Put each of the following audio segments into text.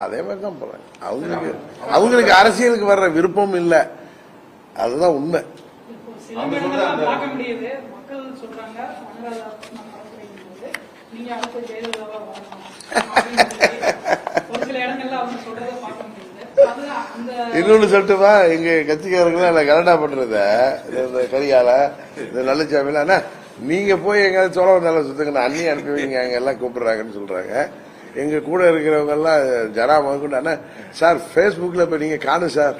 அதே மாதிரி தான் போறாங்க. அவங்களுக்கு அவங்களுக்கு அரசியலுக்கு வர்ற விருப்பம் இல்லை. அதுதான் உண்மை. இன்னொன்னு சொல்லட்டுமா? எங்க கட்சிக்காரங்களாம் என்ன கலடா பண்றத இந்த- கரியால இந்த நல்லசாமியில அண்ணா நீங்க போய் எங்க சோழம் நல்ல சுத்துங்க அண்ணி அனுப்பி வைங்க அங்க எல்லாம் கூப்பிடுறாங்கன்னு சொல்றாங்க. எங்க கூட இருக்கிறவங்க எல்லாம் ஜனா முதற்கொண்டு சார் ஃபேஸ்புக்கில் இப்ப நீங்க காணும் சார்.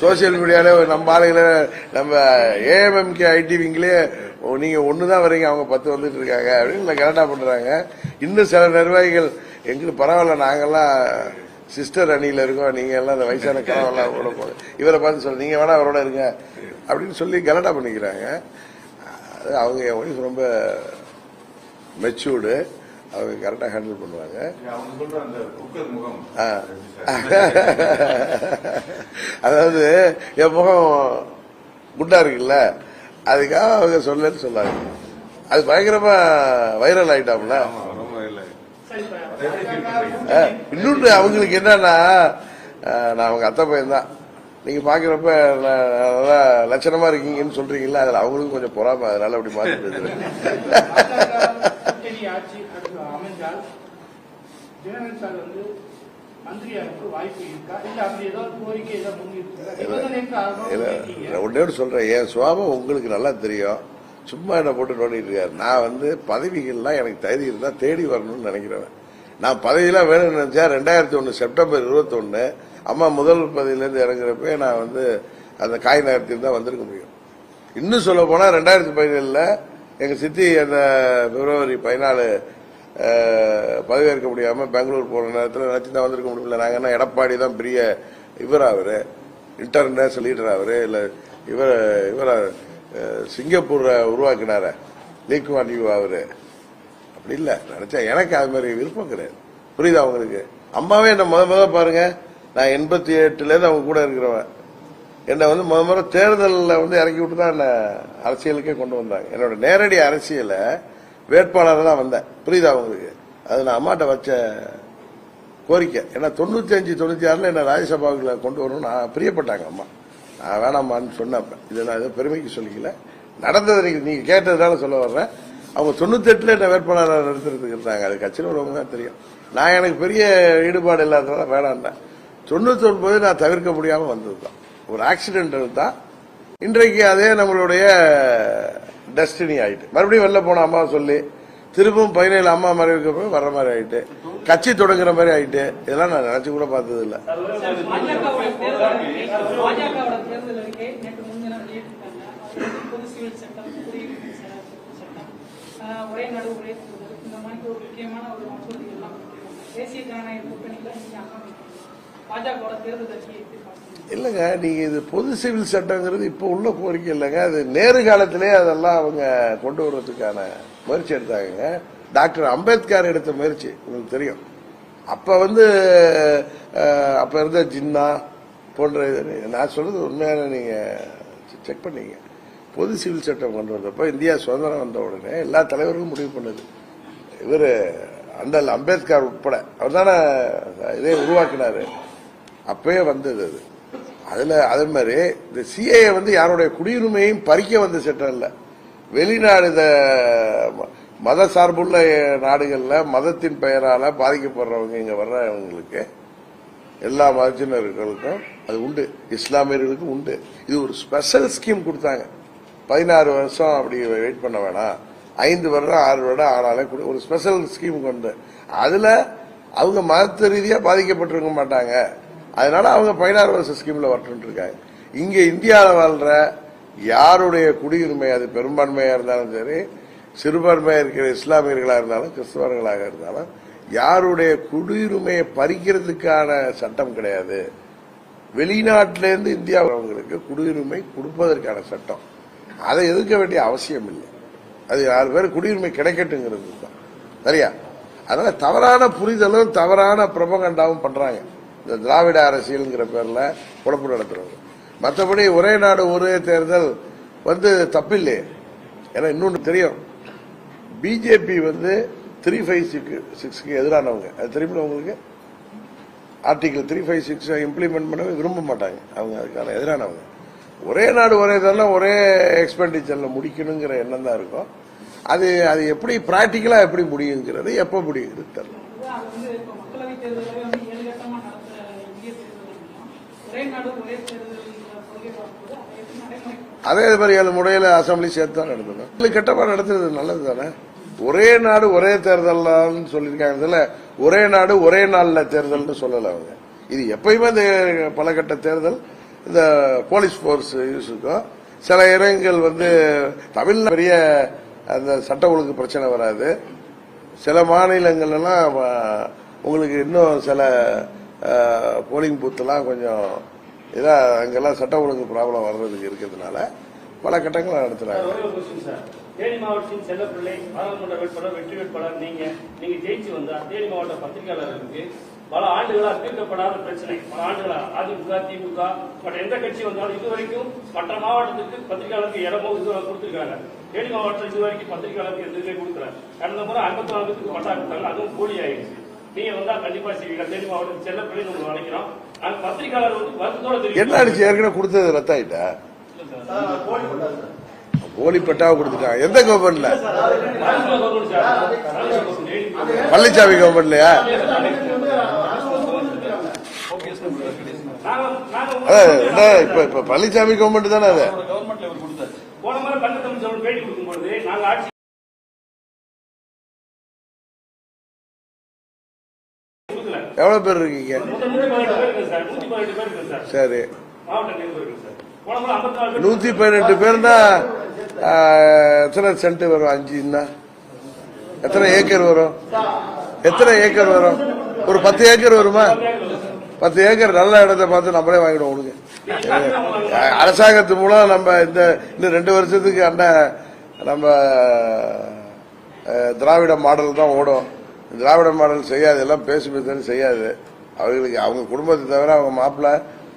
சோசியல் மீடியால நம்ம ஆளுங்கள நம்ம ஏஎம்எம்கே ஐடி நீங்கள் நீங்க ஒண்ணுதான் வரீங்க அவங்க பத்து வந்துட்டு இருக்காங்க. அப்படின்னு கலடா பண்றாங்க. இன்னும் சில நிர்வாகிகள் எங்களுக்கு பரவாயில்ல நாங்கெல்லாம் சிஸ்டர் அணியில இருக்கோம். நீங்க எல்லாம் அந்த வயசான கனவெல்லாம் கூட போங்க. இவரை பார்த்து சொல்ல நீங்க வேணா அவரோட இருங்க. அப்படின்னு சொல்லி கலட்டா பண்ணிக்கிறாங்க. அது அவங்க என் ஒய்ஃப் ரொம்ப மெச்சூர்டு அவங்க கரெக்டாக ஹேண்டில் பண்ணுவாங்க. அதாவது என் முகம் குண்டா இருக்குல்ல அதுக்காக அவங்க சொல்லன்னு சொன்னாங்க அது பயங்கரமா வைரல் ஆயிட்டாம்ல இன்னொன்று அவங்களுக்கு என்னன்னா நான் அவங்க அத்தை பையன் தான் நீங்க பாக்குறப்ப நல்லா லட்சணமா இருக்கீங்கன்னு சொல்றீங்கல்ல அதுல அவங்களுக்கும் கொஞ்சம் பொறாம அதனால அப்படி மாத்தி அமைந்தால் ஜெயலலிதா சார் வந்து வாய்ப்பு இருக்கா? இல்ல அப்படி ஏதாவது கோரிக்கை ஏதாவது சொல்றேன். என் சுவாபம் உங்களுக்கு நல்லா தெரியும். சும்மா என்ன போட்டு நோண்டிட்டு இருக்காரு. நான் வந்து பதவிகள்லாம் எனக்கு தகுதி இருந்தா தேடி வரணும்னு நினைக்கிறவன். நான் பதவியெல்லாம் வேணும்னு நினைச்சா ரெண்டாயிரத்தி ஒன்று செப்டம்பர் இருபத்தொன்னு அம்மா முதல் பதவியிலேருந்து இறங்குறப்ப நான் வந்து அந்த காய் நகரத்தில் தான் வந்திருக்க முடியும். இன்னும் சொல்ல போனா ரெண்டாயிரத்தி பதினேழுல எங்க சித்தி அந்த பிப்ரவரி பதினாலு பதவியேற்க முடியாமல் பெங்களூர் போன நேரத்தில் நினைச்சு தான் வந்திருக்க முடியல. நாங்கள் என்ன எடப்பாடி தான் பெரிய இவர் அவர்? இன்டர்நேஷனல் லீடர் அவர் இல்லை இவர் இவர் சிங்கப்பூரை உருவாக்கினார. லீக்வான் யூ அவர். அப்படி இல்லை. நினச்சா எனக்கு அது மாதிரி விருப்பம் கிடையாது. புரியுதா அவங்களுக்கு அம்மாவே என்னை முத முத பாருங்க. நான் எண்பத்தி எட்டுலேருந்து அவங்க கூட இருக்கிறவன். என்னை வந்து முத முத தேர்தலில் வந்து இறக்கி விட்டு தான் என்னை அரசியலுக்கே கொண்டு வந்தாங்க. என்னோட நேரடி அரசியலை வேட்பாளராக தான் வந்தேன். புரியுதா உங்களுக்கு? அது நான் அம்மாட்ட வச்ச கோரிக்கை. ஏன்னா தொண்ணூத்தி அஞ்சு தொண்ணூத்தி ஆறுல என்ன ராஜ்யசபாவுக்குள்ள கொண்டு வரணும்னு நான் பிரியப்பட்டாங்க அம்மா. நான் வேணாமான்னு சொன்னேன் இதை நான் எதுவும் பெருமைக்கு சொல்லிக்கல. நடந்தது நீங்க நீங்க கேட்டதுனால சொல்ல வர்றேன். அவங்க தொண்ணூத்தி எட்டுல என்ன வேட்பாளராக நடத்துறதுக்கு இருந்தாங்க. அது கட்சியில் உள்ளவங்க தான் தெரியும். நான் எனக்கு பெரிய ஈடுபாடு இல்லாததால வேணாண்டேன் தொண்ணூத்தி ஒன்பது நான் தவிர்க்க முடியாமல் வந்தது தான் ஒரு ஆக்சிடென்ட் தான். இன்றைக்கு அதே நம்மளுடைய டெஸ்டினி ஆயிட்டு. மறுபடியும் வெளில போன அம்மா சொல்லி திரும்பவும் பதினேழு அம்மா மாதிரி அப்புறம் வர்ற மாதிரி ஆயிட்டு. கட்சி தொடங்குற மாதிரி ஆயிட்டு. இதெல்லாம் நான் நினைச்சு கூட பார்த்தது இல்ல ஒரே நடுவு ஒரே இந்த மாதிரி ஒரு முக்கியமான ஒரு தேசிய ஜனநாயக கூட்டணியில இல்லைங்க நீங்க இது பொது சிவில் சட்டங்கிறது இப்போ உள்ள கோரிக்கை இல்லைங்க. அது நேரு காலத்திலே அதெல்லாம் அவங்க கொண்டு வர்றதுக்கான முயற்சி எடுத்தாங்க டாக்டர் அம்பேத்கர் எடுத்த முயற்சி உங்களுக்கு தெரியும். அப்ப வந்து அப்போ அப்ப இருந்த ஜின்னா போன்ற நான் சொல்றது உண்மையான நீங்க செக் பண்ணீங்க. பொது சிவில் சட்டம் கொண்டு வந்தப்போ இந்தியா சுதந்திரம் வந்த உடனே எல்லா தலைவர்களும் முடிவு பண்ணுது. இவர் அண்டல் அம்பேத்கர் உட்பட அவர் தானே இதே உருவாக்கினாரு. அப்பவே வந்தது அது. அதுல அதே மாதிரி இந்த சிஏஏ வந்து யாருடைய குடியுரிமையும் பறிக்க வந்த சட்டம் இல்லை. வெளிநாடு இந்த ம- மத சார்புள்ள நாடுகளில் மதத்தின் பெயரால் பாதிக்கப்படுறவங்க இங்கே வர்றவங்களுக்கு எல்லா மதத்தினர்களுக்கும் அது உண்டு. இஸ்லாமியர்களுக்கும் உண்டு. இது ஒரு ஸ்பெஷல் ஸ்கீம் கொடுத்தாங்க. பதினாறு வருஷம் அப்படி வெயிட் பண்ண வேணாம். ஐந்து வருடம் ஆறு வருடம் ஆனாலே கூட ஒரு ஸ்பெஷல் ஸ்கீம் கொண்டு. அதில் அவங்க மதத்து ரீதியாக பாதிக்கப்பட்டிருக்க மாட்டாங்க. அதனால அவங்க பதினாறு வருஷம் ஸ்கீம்ல வரட்டுன்ட்டு இருக்காங்க இங்க இந்தியாவில் வாழ்ற யாருடைய குடியுரிமை அது பெரும்பான்மையா இருந்தாலும் சரி சிறுபான்மையா இருக்கிற இஸ்லாமியர்களா இருந்தாலும் கிறிஸ்தவர்களாக இருந்தாலும் யாருடைய குடியுரிமையை பறிக்கிறதுக்கான சட்டம் கிடையாது. வெளிநாட்டிலேருந்து இந்தியாவுக்கு குடியுரிமை கொடுப்பதற்கான சட்டம். அதை எதிர்க்க வேண்டிய அவசியம் இல்லை. அது ஆறு பேர் குடியுரிமை கிடைக்கட்டுங்கிறது தான். சரியா? அதனால தவறான புரிதலும் தவறான பிரபகண்டாவும் பண்றாங்க. இந்த திராவிட அரசியல்ங்கிற பேர்ல குழப்பம் நடத்துறவங்க. மற்றபடி ஒரே நாடு ஒரே தேர்தல் வந்து தப்பில்லையே ஏன்னா இன்னொன்று தெரியும். பிஜேபி வந்து த்ரீ ஃபைவ் சிக்ஸ் சிக்ஸ்க்கு எதிரானவங்க. அது தெரியுமா உங்களுக்கு? Article three five six implement பண்ணவே விரும்ப மாட்டாங்க. அவங்க அதுக்கான எதிரானவங்க. ஒரே நாடு ஒரே இதெல்லாம் ஒரே எக்ஸ்பெண்டிச்சரில் முடிக்கணுங்கிற எண்ணம் தான் இருக்கும். அது அது எப்படி ப்ராக்டிக்கலாக எப்படி முடியுங்கிறது எப்போ முடியுங்கிறது தெரியல அது வந்து இப்போ மக்களவைத் தேர்தலே வந்து ஏழு கட்டமா நடத்துற இந்திய தேர்தல் ஒரே நாடு ஒரே தேர்தல் கொள்கை பார்க்கும்போது அதே இது அதே மாதிரி ஏழு முறையில் அசம்பிளி சேர்த்து தான் நடத்தணும். இல்லை கட்டமா நடத்துறது நல்லது தானே? ஒரே நாடு ஒரே தேர்தல்னு சொல்லியிருக்காங்க இதில் ஒரே நாடு ஒரே நாளில் தேர்தல்னு சொல்லலை அவங்க. இது எப்பயுமே இந்த பல கட்ட தேர்தல் இந்த போலீஸ் ஃபோர்ஸ் யூஸ் இருக்கும். சில இடங்கள் வந்து தமிழ்நாடு பெரிய அந்த சட்ட ஒழுங்கு பிரச்சனை வராது. சில மாநிலங்கள்லாம் உங்களுக்கு இன்னும் சில போலிங் பூத்தெல்லாம் கொஞ்சம் இதா அங்கெல்லாம் சட்ட ஒழுங்கு ப்ராப்ளம் வர்றதுக்கு இருக்கிறதுனால பல கட்டங்களை நடத்துறாங்க. சார் தேனி மாவட்டத்தின் செல்லப்பிள்ளை பாராளுமன்ற வேட்பாளர் வெற்றி வேட்பாளர் நீங்க நீங்க ஜெயிச்சு வந்தா தேனி மாவட்ட பத்திரிகையாளர்களுக்கு பல ஆண்டுகளா தீர்க்கப்படாத பிரச்சனை. பல ஆண்டுகளா அதிமுக திமுக மற்ற எந்த கட்சி வந்தாலும் இது வரைக்கும் மற்ற மாவட்டத்துக்கு பத்திரிகையாளருக்கு இடமோ இது கொடுத்திருக்காங்க. தேனி மாவட்டத்தில் இது வரைக்கும் பத்திரிகையாளருக்கு எந்த இதுலயும் கொடுக்கல. கடந்த முறை ஐம்பத்தி நாலுக்கு பட்டா கொடுத்தாங்க அதுவும் போலி ஆயிடுச்சு நீங்க வந்தா கண்டிப்பா செய்வீங்க தேனி மாவட்டம் செல்லப்பிள்ளை உங்களுக்கு அழைக்கிறோம். அந்த பத்திரிகையாளர் வந்து வருத்தத்தோட தெரியும் என்ன ஆச்சு ஏற்கனவே கொடுத்தது ரத்தாயிட்டா? போலி பட்டாவை கொடுத்துட்டாங்க. எந்த கவர்மெண்ட்ல பழனிசாமி கவர்மெண்ட்லயா இப்ப இப்ப பழனிசாமி கவர்மெண்ட் தானே அது? எவ்வளோ பேர் இருக்கீங்க? சரி. நூத்தி பதினெட்டு பேர் தான் எத்தனை சென்ட் வரும்? அஞ்சுன்னா? எத்தனை ஏக்கர் வரும்? எத்தனை ஏக்கர் வரும்? ஒரு பத்து ஏக்கர் வருமா? பத்து ஏக்கர் நல்ல இடத்த பார்த்து நம்மளே வாங்கிடுவோம் உனக்கு. அரசாங்கத்து மூலம் நம்ம இந்த இன்னும் ரெண்டு வருஷத்துக்கு அண்ணன் நம்ம திராவிட மாடல் தான் ஓடும். திராவிட மாடல் செய்யாது எல்லாம் பேசி பேசுறது செய்யாது. அவங்களுக்கு அவங்க குடும்பத்தை தவிர அவங்க மாப்பிள்ளை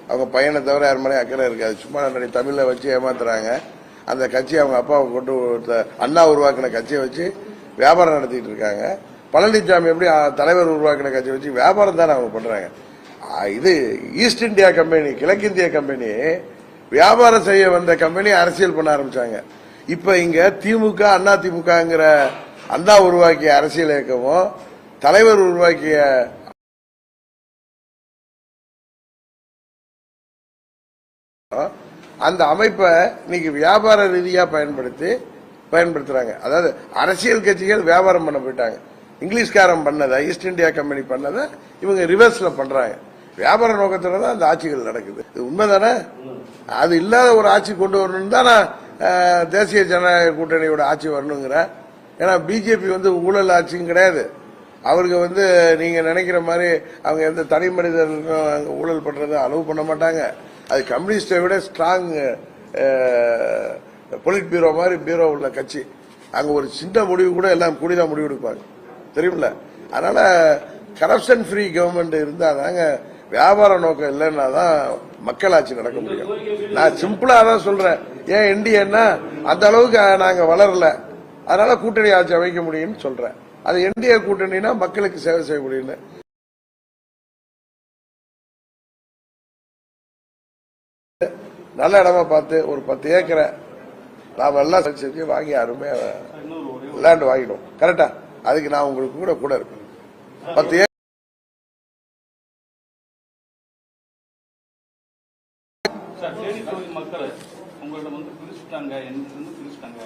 அவங்க பையனை தவிர யார் மேலேயும் அக்கறை இருக்காது. சும்மா நடி தமிழை வச்சு ஏமாத்துறாங்க. அந்த கட்சியை அவங்க அப்பாவை கொண்டு அண்ணா உருவாக்கின கட்சியை வச்சு வியாபாரம் நடத்திட்டு இருக்காங்க. பழனிசாமி எப்படி தலைவர் உருவாக்கின கட்சியை வச்சு வியாபாரம் தானே அவங்க பண்றாங்க. இது ஈஸ்ட் இந்தியா கம்பெனி கிழக்கிந்திய கம்பெனி வியாபாரம் செய்ய வந்த கம்பெனி அரசியல் பண்ண ஆரம்பிச்சாங்க. இப்ப இங்க திமுக அண்ணா திமுகங்கிற அண்ணா உருவாக்கிய அரசியல் இயக்கமும் தலைவர் உருவாக்கிய அந்த அமைப்பை இன்னைக்கு வியாபார ரீதியா பயன்படுத்தி பயன்படுத்துறாங்க. அதாவது அரசியல் கட்சிகள் வியாபாரம் பண்ண போயிட்டாங்க. இங்கிலீஷ்காரன் பண்ணதை ஈஸ்ட் இந்தியா கம்பெனி பண்ணதை இவங்க ரிவர்ஸ்ல பண்றாங்க. வியாபார நோக்கத்துல தான் அந்த ஆட்சிகள் நடக்குது. இது உண்மைதானே? அது இல்லாத ஒரு ஆட்சி கொண்டு வரணும்னு தான் நான் தேசிய ஜனநாயக கூட்டணியோட ஆட்சி வரணுங்கிறேன் ஏன்னா பிஜேபி வந்து ஊழல் ஆட்சியும் கிடையாது. அவருக்கு வந்து நீங்க நினைக்கிற மாதிரி அவங்க எந்த தனி மனிதர்களுக்கும் ஊழல் பண்றதை அலோவ் பண்ண மாட்டாங்க. அது கம்யூனிஸ்டை விட ஸ்ட்ராங் பொலிட் பீரோ மாதிரி பியூரோ உள்ள கட்சி. அங்க ஒரு சின்ன முடிவு கூட எல்லாம் கூடிதான் முடிவு எடுப்பாங்க. தெரியுமில்ல? அதனால கரப்ஷன் ஃப்ரீ கவர்மெண்ட் இருந்தா தாங்க வியாபார நோக்கம் இல்லைன்னா தான் மக்களாட்சி நடக்க முடியும். நான் சிம்பிளா தான் சொல்றேன். ஏன் இந்தியன்னா அந்த அளவுக்கு நாங்க வளரல. அதனால கூட்டணி ஆட்சி அமைக்க முடியும்னு சொல்றேன். அது என்டிஏ கூட்டணினா மக்களுக்கு சேவை செய்ய முடியும்னு. நல்ல இடமா பார்த்து ஒரு பத்து ஏக்கரை நாம எல்லாம் செஞ்சு வாங்கி அருமையா லேண்ட் வாங்கிடும் கரெக்டா அதுக்கு நான் உங்களுக்கு கூட கூட இருப்பேன். பத்து தேனி தொகுதி மக்களை உங்கள்ட்ட வந்து பிரிச்சுட்டாங்க என்னிலிருந்து பிரிச்சுட்டாங்க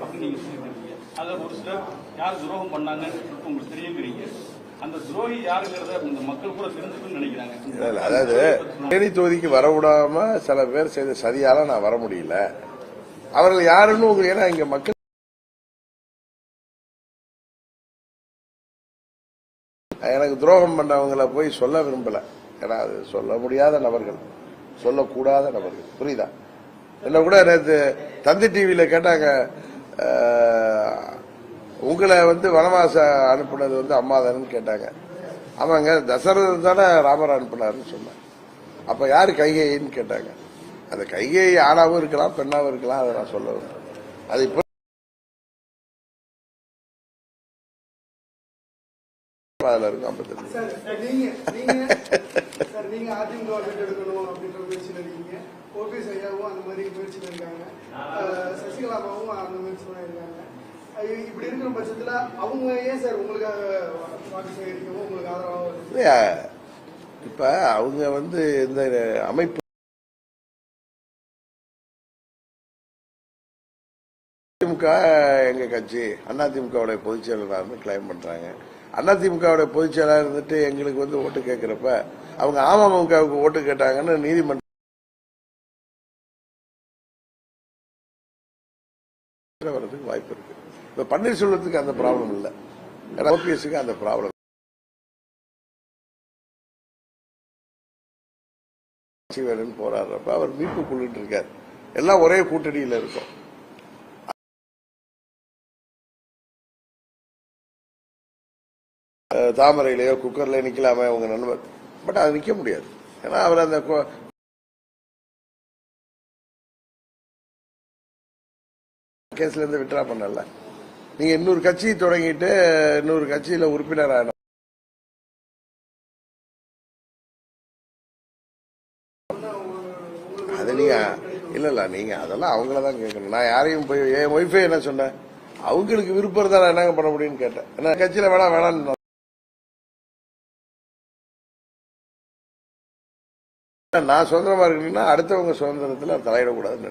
அப்படின்னு நீங்க சொல்லியிருக்கீங்க. அதுல ஒரு சிலர் யார் துரோகம் பண்ணாங்கன்னு சொல்லிட்டு உங்களுக்கு தெரியுங்கிறீங்க. அந்த துரோகி யாருங்கிறத இந்த மக்கள் கூட தெரிஞ்சுக்கணும்னு நினைக்கிறாங்க. அதாவது தேனி தொகுதிக்கு வரவிடாம சில பேர் செய்த சதியால நான் வர முடியல. அவர்கள் யாருன்னு உங்களுக்கு ஏன்னா இங்க மக்கள் எனக்கு துரோகம் பண்ணவங்களை போய் சொல்ல விரும்பல. ஏன்னா அது சொல்ல முடியாத நபர்கள். சொல்லக்கூடாத நபர்கள். புரியுதா? என்ன கூட நேற்று தந்தி டிவியில கேட்டாங்க உங்களை வந்து வனவாச அனுப்புனது வந்து அம்மாதானு கேட்டாங்க. ஆமாங்க தசரதன் தானே ராமர் அனுப்புனாருன்னு சொன்னேன் அப்ப யாரு கைகைன்னு கேட்டாங்க. அந்த கைகை ஆணாவும் இருக்கலாம் பெண்ணாவும் இருக்கலாம் அதை நான் சொல்ல அது இப்ப அதுல இருக்கும் ஐம்பத்தஞ்சு ஓபிஎஸ் ஐயாவும் அந்த மாதிரி முயற்சியில் இருக்காங்க அஹ் சசிகலாமாவும் அந்த இருக்காங்க அஹ் இப்படி இருக்கிற பட்சத்துல அவங்க ஏன் சார் உங்களுக்காக வாக்கு சேகரிக்கவும் உங்களுக்கு ஆதரவாக இல்லையா? இப்ப அவங்க வந்து இந்த அமைப்பு திமுக எங்க கட்சி அதிமுகவுடைய பொதுச் செயலாளர்னு கிளைம் பண்றாங்க. அதிமுகவுடைய பொதுச் செயலாளர் இருந்துட்டு எங்களுக்கு வந்து ஓட்டு கேட்கிறப்ப அவங்க அமமுகவுக்கு ஓட்டு கேட்டாங்கன்னு நீதிமன்றம் இப்போ பன்னீர்செல்வத்துக்கு அந்த ப்ராப்ளம் இல்லை. ஓபிஎஸ்க்கு அந்த ப்ராப்ளம் வேணும்னு போராடுறப்ப அவர் மீட்பு கொண்டுட்டு இருக்கார். எல்லாம் ஒரே கூட்டணியில இருக்கும். தாமரையிலையோ தாமரையிலயோ குக்கர்லயோ நிக்கலாமே உங்க நண்பர். பட் அது நிக்க முடியாது. ஏன்னா அவர் அந்த கேஸ்ல இருந்து விட்ரா பண்ணல. நீங்க இன்னொரு கட்சி தொடங்கிட்டு இன்னொரு கட்சியில உறுப்பினர் ஆகணும். அது நீங்க இல்ல இல்ல நீங்க அதெல்லாம் அவங்கள தான் கேட்கணும். நான் யாரையும் போய் என் ஒய்ஃபே என்ன சொன்னேன் அவங்களுக்கு விருப்பம் இருந்தா நான் என்னங்க பண்ண முடியும்னு கேட்டேன். ஏன்னா கட்சியில வேணாம் வேணாம்னு நான் சுதந்திரமா இருக்கணும்னா அடுத்தவங்க சுதந்திரத்துல தலையிடக்கூடாதுன்னு நினைக்கிறேன்.